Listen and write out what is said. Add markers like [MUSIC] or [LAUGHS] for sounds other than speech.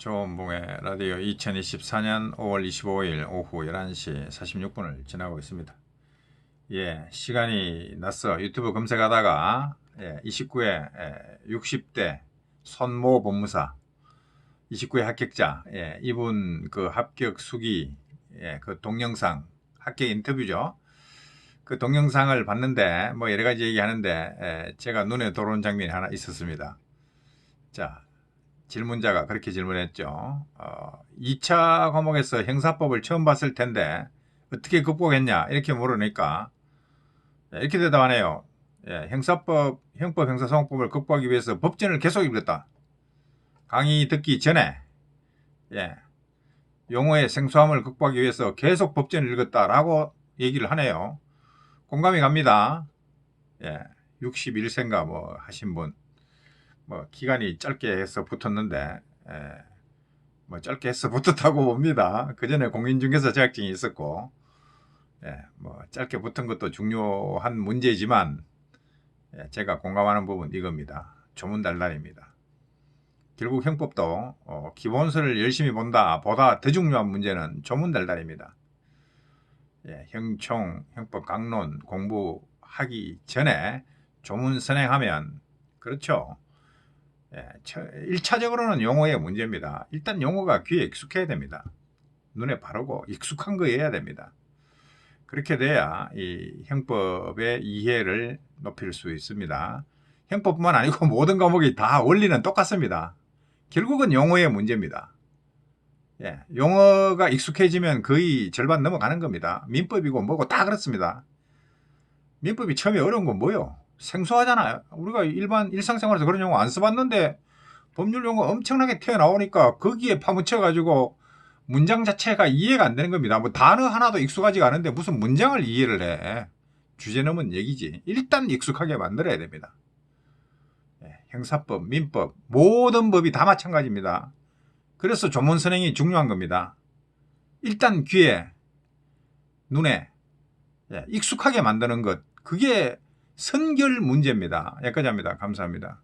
조은봉의 라디오 2024년 5월 25일 오후 11시 46분을 지나고 있습니다. 예, 시간이 났어. 유튜브 검색하다가 예, 29회 예, 60대 손모 법무사 29회 합격자 예, 이분 그 합격 수기 예, 그 동영상 합격 인터뷰죠. 그 동영상을 봤는데 뭐 여러 가지 얘기하는데 예, 제가 눈에 들어온 장면이 하나 있었습니다. 자, 질문자가 그렇게 질문했죠. 어, 2차 과목에서 형사법을 처음 봤을 텐데 어떻게 극복했냐 이렇게 물으니까 예, 이렇게 대답하네요. 예, 형사법, 형법, 형사소송법을 극복하기 위해서 법전을 계속 읽었다. 강의 듣기 전에 예, 용어의 생소함을 극복하기 위해서 계속 법전을 읽었다라고 얘기를 하네요. 공감이 갑니다. 예, 61세인가 뭐 하신 분. 뭐 기간이 짧게 해서 붙었는데 예, 뭐 짧게 해서 [LAUGHS] 붙었다고 봅니다. 그 전에 공인중개사 자격증이 있었고 예, 뭐 짧게 붙은 것도 중요한 문제지만 예, 제가 공감하는 부분 이겁니다. 조문달달입니다. 결국 형법도 어, 기본서를 열심히 본다 보다 더 중요한 문제는 조문달달입니다. 예, 형총, 형법 강론 공부하기 전에 조문 선행하면 그렇죠. 예, 1차적으로는 용어의 문제입니다. 일단 용어가 귀에 익숙해야 됩니다. 눈에 바르고 익숙한 거여야 됩니다. 그렇게 돼야 이 형법의 이해를 높일 수 있습니다. 형법뿐만 아니고 [LAUGHS] 모든 과목이 다 원리는 똑같습니다. 결국은 용어의 문제입니다. 예, 용어가 익숙해지면 거의 절반 넘어가는 겁니다. 민법이고 뭐고 다 그렇습니다. 민법이 처음에 어려운 건 뭐요? 생소하잖아요. 우리가 일반 일상생활에서 그런 용어 안 써봤는데 법률 용어 엄청나게 튀어나오니까 거기에 파묻혀가지고 문장 자체가 이해가 안 되는 겁니다. 뭐 단어 하나도 익숙하지가 않은데 무슨 문장을 이해를 해. 주제 넘은 얘기지. 일단 익숙하게 만들어야 됩니다. 예, 형사법, 민법, 모든 법이 다 마찬가지입니다. 그래서 조문 선행이 중요한 겁니다. 일단 귀에, 눈에 예, 익숙하게 만드는 것. 그게 선결 문제입니다. 여기까지 합니다. 감사합니다.